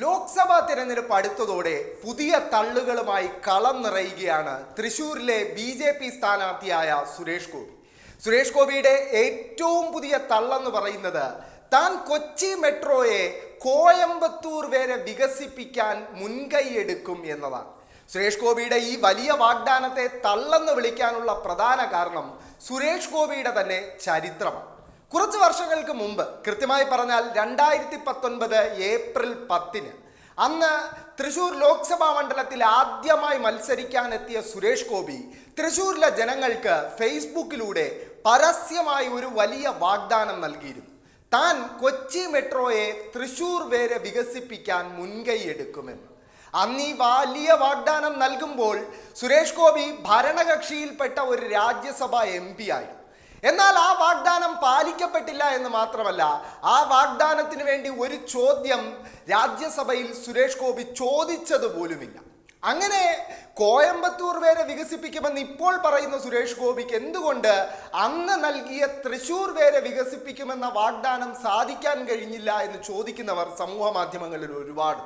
ലോക്സഭാ തിരഞ്ഞെടുപ്പ് അടുത്തതോടെ പുതിയ തള്ളുകളുമായി കളം നിറയുകയാണ് തൃശൂരിലെ ബി ജെ പി സ്ഥാനാർത്ഥിയായ സുരേഷ് ഗോപി. സുരേഷ് ഗോപിയുടെ ഏറ്റവും പുതിയ തള്ളെന്ന് പറയുന്നത് താൻ കൊച്ചി മെട്രോയെ കോയമ്പത്തൂർ വരെ വികസിപ്പിക്കാൻ മുൻകൈയെടുക്കും എന്നതാണ്. സുരേഷ് ഗോപിയുടെ ഈ വലിയ വാഗ്ദാനത്തെ തള്ളെന്ന് വിളിക്കാനുള്ള പ്രധാന കാരണം സുരേഷ് ഗോപിയുടെ തന്നെ ചരിത്രമാണ്. കുറച്ച് വർഷങ്ങൾക്ക് മുമ്പ് കൃത്യമായി പറഞ്ഞാൽ രണ്ടായിരത്തി പത്തൊൻപത് ഏപ്രിൽ പത്തിന് അന്ന് തൃശൂർ ലോക്സഭാ മണ്ഡലത്തിൽ ആദ്യമായി മത്സരിക്കാനെത്തിയ സുരേഷ് ഗോപി തൃശൂരിലെ ജനങ്ങൾക്ക് ഫേസ്ബുക്കിലൂടെ പരസ്യമായി ഒരു വലിയ വാഗ്ദാനം നൽകിയിരുന്നു. താൻ കൊച്ചി മെട്രോയെ തൃശൂർ വരെ വികസിപ്പിക്കാൻ മുൻകൈ എടുക്കുമെന്ന്. അന്ന് ഈ വലിയ വാഗ്ദാനം നൽകുമ്പോൾ സുരേഷ് ഗോപി ഭരണകക്ഷിയിൽപ്പെട്ട ഒരു രാജ്യസഭാ എം പി ആയിരുന്നു. എന്നാൽ ആ വാഗ്ദാനം പാലിക്കപ്പെട്ടില്ല എന്ന് മാത്രമല്ല ആ വാഗ്ദാനത്തിന് വേണ്ടി ഒരു ചോദ്യം രാജ്യസഭയിൽ സുരേഷ് ഗോപി ചോദിച്ചത് പോലുമില്ല. അങ്ങനെ കോയമ്പത്തൂർ വേരെ വികസിപ്പിക്കുമെന്ന് ഇപ്പോൾ പറയുന്ന സുരേഷ് ഗോപിക്ക് എന്തുകൊണ്ട് അന്ന് നൽകിയ തൃശൂർ വേരെ വികസിപ്പിക്കുമെന്ന വാഗ്ദാനം സാധിക്കാൻ കഴിഞ്ഞില്ല എന്ന് ചോദിക്കുന്നവർ സമൂഹ മാധ്യമങ്ങളിൽ ഒരുപാട്.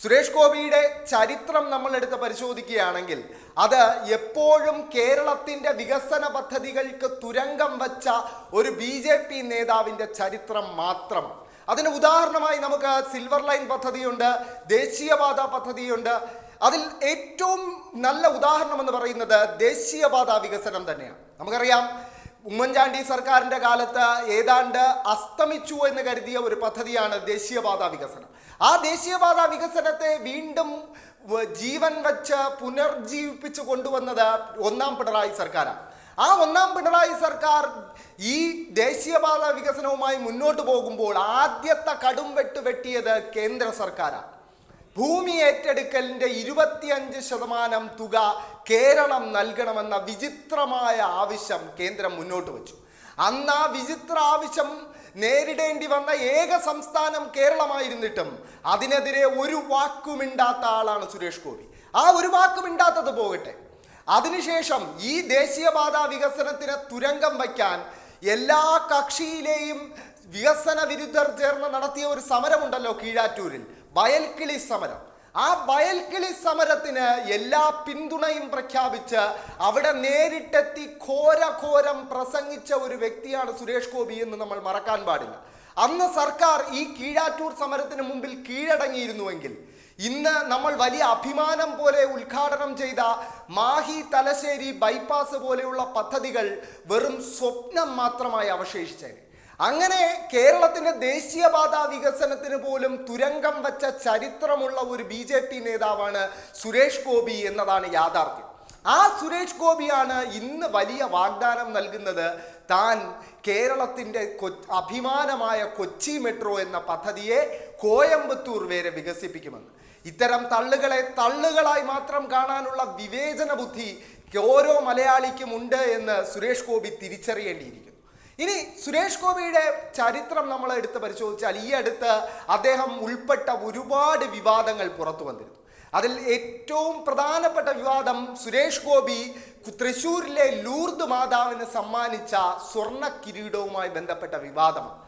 സുരേഷ് ഗോപിയുടെ ചരിത്രം നമ്മൾ എടുത്ത് പരിശോധിക്കുകയാണെങ്കിൽ അത് എപ്പോഴും കേരളത്തിന്റെ വികസന പദ്ധതികൾക്ക് തുരങ്കം വച്ച ഒരു ബി ജെ പി നേതാവിന്റെ ചരിത്രം മാത്രം. അതിന് ഉദാഹരണമായി നമുക്ക് സിൽവർ ലൈൻ പദ്ധതിയുണ്ട് ദേശീയപാത പദ്ധതിയുണ്ട്. അതിൽ ഏറ്റവും നല്ല ഉദാഹരണം എന്ന് പറയുന്നത് ദേശീയപാത വികസനം തന്നെയാണ്. നമുക്കറിയാം ഉമ്മൻചാണ്ടി സർക്കാരിന്റെ കാലത്ത് ഏതാണ്ട് അസ്തമിച്ചു എന്ന് കരുതിയ ഒരു പദ്ധതിയാണ് ദേശീയപാത വികസനം. ആ ദേശീയപാത വികസനത്തെ വീണ്ടും ജീവൻ വച്ച് പുനർജീവിപ്പിച്ചു കൊണ്ടുവന്നത് ഒന്നാം പിണറായി സർക്കാരാണ്. ആ ഒന്നാം പിണറായി സർക്കാർ ഈ ദേശീയപാത വികസനവുമായി മുന്നോട്ട് പോകുമ്പോൾ ആദ്യത്തെ കടും വെട്ട് വെട്ടിയത് കേന്ദ്ര സർക്കാരാണ്. ഭൂമി ഏറ്റെടുക്കലിന്റെ ഇരുപത്തിയഞ്ച് ശതമാനം തുക കേരളം നൽകണമെന്ന വിചിത്രമായ ആവശ്യം കേന്ദ്രം മുന്നോട്ട് വച്ചു. അന്ന് ആ വിചിത്ര ആവശ്യം നേരിടേണ്ടി വന്ന ഏക സംസ്ഥാനം കേരളമായിരുന്നിട്ടും അതിനെതിരെ ഒരു വാക്കുമിണ്ടാത്ത ആളാണ് സുരേഷ് ഗോപി. ആ ഒരു വാക്കുമിണ്ടാത്തത് പോകട്ടെ. അതിനുശേഷം ഈ ദേശീയപാത വികസനത്തിന് തുരങ്കം വയ്ക്കാൻ എല്ലാ കക്ഷിയിലെയും വികസന വിരുദ്ധർ ചേർന്ന് നടത്തിയ ഒരു സമരമുണ്ടല്ലോ കീഴാറ്റൂരിൽ. വയൽക്കിളി സമരം. ആ വയൽക്കിളി സമരത്തിന് എല്ലാ പിന്തുണയും പ്രഖ്യാപിച്ച് അവിടെ നേരിട്ടെത്തി ഘോര ഘോരം പ്രസംഗിച്ച ഒരു വ്യക്തിയാണ് സുരേഷ് ഗോപി എന്ന് നമ്മൾ മറക്കാൻ പാടില്ല. അന്ന് സർക്കാർ ഈ കീഴാറ്റൂർ സമരത്തിന് മുമ്പിൽ കീഴടങ്ങിയിരുന്നുവെങ്കിൽ ഇന്ന് നമ്മൾ വലിയ അഭിമാനം പോലെ ഉദ്ഘാടനം ചെയ്ത മാഹി തലശ്ശേരി ബൈപ്പാസ് പോലെയുള്ള പദ്ധതികൾ വെറും സ്വപ്നം മാത്രമായി അവശേഷിച്ചേനെ. അങ്ങനെ കേരളത്തിന്റെ ദേശീയപാത വികസനത്തിന് പോലും തുരങ്കം വച്ച ചരിത്രമുള്ള ഒരു ബി ജെ പി നേതാവാണ് സുരേഷ് ഗോപി എന്നതാണ് യാഥാർത്ഥ്യം. ആ സുരേഷ് ഗോപിയാണ് ഇന്ന് വലിയ വാഗ്ദാനം നൽകുന്നത് താൻ കേരളത്തിന്റെ കൊ- അഭിമാനമായ കൊച്ചി മെട്രോ എന്ന പദ്ധതിയെ കോയമ്പത്തൂർ വരെ വികസിപ്പിക്കുമെന്ന്. ഇത്തരം തള്ളുകളെ തള്ളുകളായി മാത്രം കാണാനുള്ള വിവേചന ബുദ്ധി ഓരോ മലയാളിക്കും ഉണ്ട് എന്ന് സുരേഷ് ഗോപി തിരിച്ചറിയേണ്ടിയിരിക്കുന്നു. ഇനി സുരേഷ് ഗോപിയുടെ ചരിത്രം നമ്മൾ എടുത്ത് പരിശോധിച്ചാൽ ഈ അടുത്ത് അദ്ദേഹം ഉൾപ്പെട്ട ഒരുപാട് വിവാദങ്ങൾ പുറത്തു വന്നിരുന്നു. അതിൽ ഏറ്റവും പ്രധാനപ്പെട്ട വിവാദം സുരേഷ് ഗോപി തൃശൂരിലെ ലൂർദ് മാതാവിന് സമ്മാനിച്ച സ്വർണ കിരീടവുമായി ബന്ധപ്പെട്ട വിവാദമാണ്.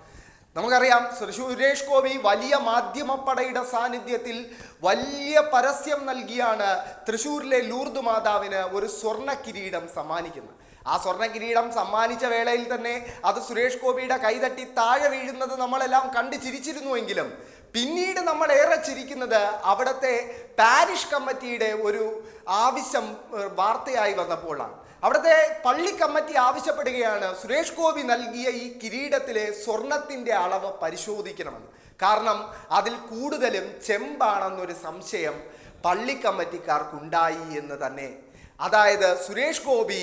നമുക്കറിയാം സുരേഷ് ഗോപി വലിയ മാധ്യമപ്പടയുടെ സാന്നിധ്യത്തിൽ വലിയ പരസ്യം നൽകിയാണ് തൃശൂരിലെ ലൂർദ് മാതാവിന് ഒരു സ്വർണ കിരീടം സമ്മാനിക്കുന്നത്. ആ സ്വർണ കിരീടം സമ്മാനിച്ച വേളയിൽ തന്നെ അത് സുരേഷ് ഗോപിയുടെ കൈതട്ടി താഴെ വീഴുന്നത് നമ്മളെല്ലാം കണ്ടു ചിരിച്ചിരുന്നുവെങ്കിലും പിന്നീട് നമ്മൾ ഏറെ ചിരിക്കുന്നത് അവിടുത്തെ പാരിഷ് കമ്മിറ്റിയുടെ ഒരു ആവശ്യം വാർത്തയായി വന്നപ്പോഴാണ്. അവിടുത്തെ പള്ളി കമ്മിറ്റി ആവശ്യപ്പെടുകയാണ് സുരേഷ് ഗോപി നൽകിയ ഈ കിരീടത്തിലെ സ്വർണത്തിന്റെ അളവ് പരിശോധിക്കണമെന്ന്. കാരണം അതിൽ കൂടുതലും ചെമ്പാണെന്നൊരു സംശയം പള്ളി കമ്മിറ്റിക്കാർക്കുണ്ടായി എന്ന് തന്നെ. അതായത് സുരേഷ് ഗോപി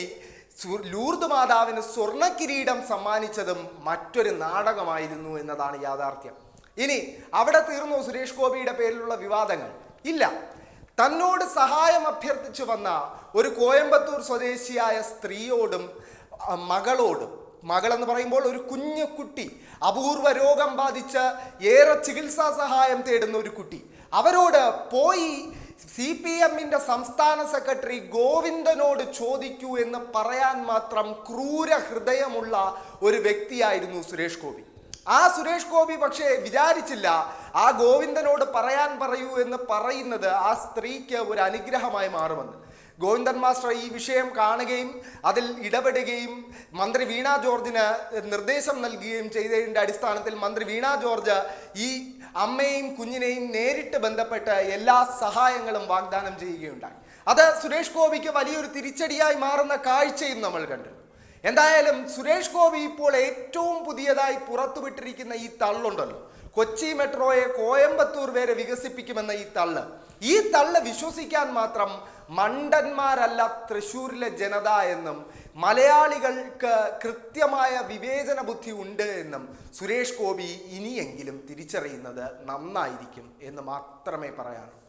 ലൂർദ് മാതാവിന് സ്വർണ കിരീടം സമ്മാനിച്ചതും മറ്റൊരു നാടകമായിരുന്നു എന്നതാണ് യാഥാർത്ഥ്യം. ഇനി അവിടെ തീർന്നു സുരേഷ് ഗോപിയുടെ പേരിലുള്ള വിവാദങ്ങൾ. ഇല്ല. തന്നോട് സഹായം അഭ്യർത്ഥിച്ചു വന്ന ഒരു കോയമ്പത്തൂർ സ്വദേശിയായ സ്ത്രീയോടും മകളോടും മകൾ എന്ന് പറയുമ്പോൾ ഒരു കുഞ്ഞു കുട്ടി അപൂർവ രോഗം ബാധിച്ച് ഏറെ ചികിത്സാ സഹായം തേടുന്ന ഒരു കുട്ടി. അവരോട് പോയി സി പി എമ്മിന്റെ സംസ്ഥാന സെക്രട്ടറി ഗോവിന്ദനോട് ചോദിക്കൂ എന്ന് പറയാൻ മാത്രം ക്രൂര ഹൃദയമുള്ള ഒരു വ്യക്തിയായിരുന്നു സുരേഷ് ഗോപി. ആ സുരേഷ് ഗോപി പക്ഷേ വിചാരിച്ചില്ല ആ ഗോവിന്ദനോട് പറയാൻ പറയൂ എന്ന് പറയുന്നത് ആ സ്ത്രീക്ക് ഒരു അനുഗ്രഹമായി മാറുമെന്ന്. ഗോവിന്ദൻ മാസ്റ്റർ ഈ വിഷയം കാണുകയും അതിൽ ഇടപെടുകയും മന്ത്രി വീണ ജോർജിന് നിർദ്ദേശം നൽകുകയും ചെയ്തതിന്റെ അടിസ്ഥാനത്തിൽ മന്ത്രി വീണ ജോർജ് ഈ അമ്മയെയും കുഞ്ഞിനെയും നേരിട്ട് ബന്ധപ്പെട്ട് എല്ലാ സഹായങ്ങളും വാഗ്ദാനം ചെയ്യുകയുണ്ടായി. അത് സുരേഷ് ഗോപിക്ക് വലിയൊരു തിരിച്ചടിയായി മാറുന്ന കാഴ്ചയും നമ്മൾ കണ്ടു. എന്തായാലും സുരേഷ് ഗോപി ഇപ്പോൾ ഏറ്റവും പുതിയതായി പുറത്തുവിട്ടിരിക്കുന്ന ഈ തള്ളുണ്ടല്ലോ. കൊച്ചി മെട്രോയെ കോയമ്പത്തൂർ വരെ വികസിപ്പിക്കുമെന്ന ഈ തള്ള്. ഈ തള്ള് വിശ്വസിക്കാൻ മാത്രം മണ്ടന്മാരല്ല തൃശ്ശൂരിലെ ജനത എന്നും മലയാളികൾക്ക് കൃത്യമായ വിവേചന ബുദ്ധി ഉണ്ട് എന്നും സുരേഷ് ഗോപി ഇനിയെങ്കിലും തിരിച്ചറിയുന്നത് നന്നായിരിക്കും എന്ന് മാത്രമേ പറയാനുള്ളൂ.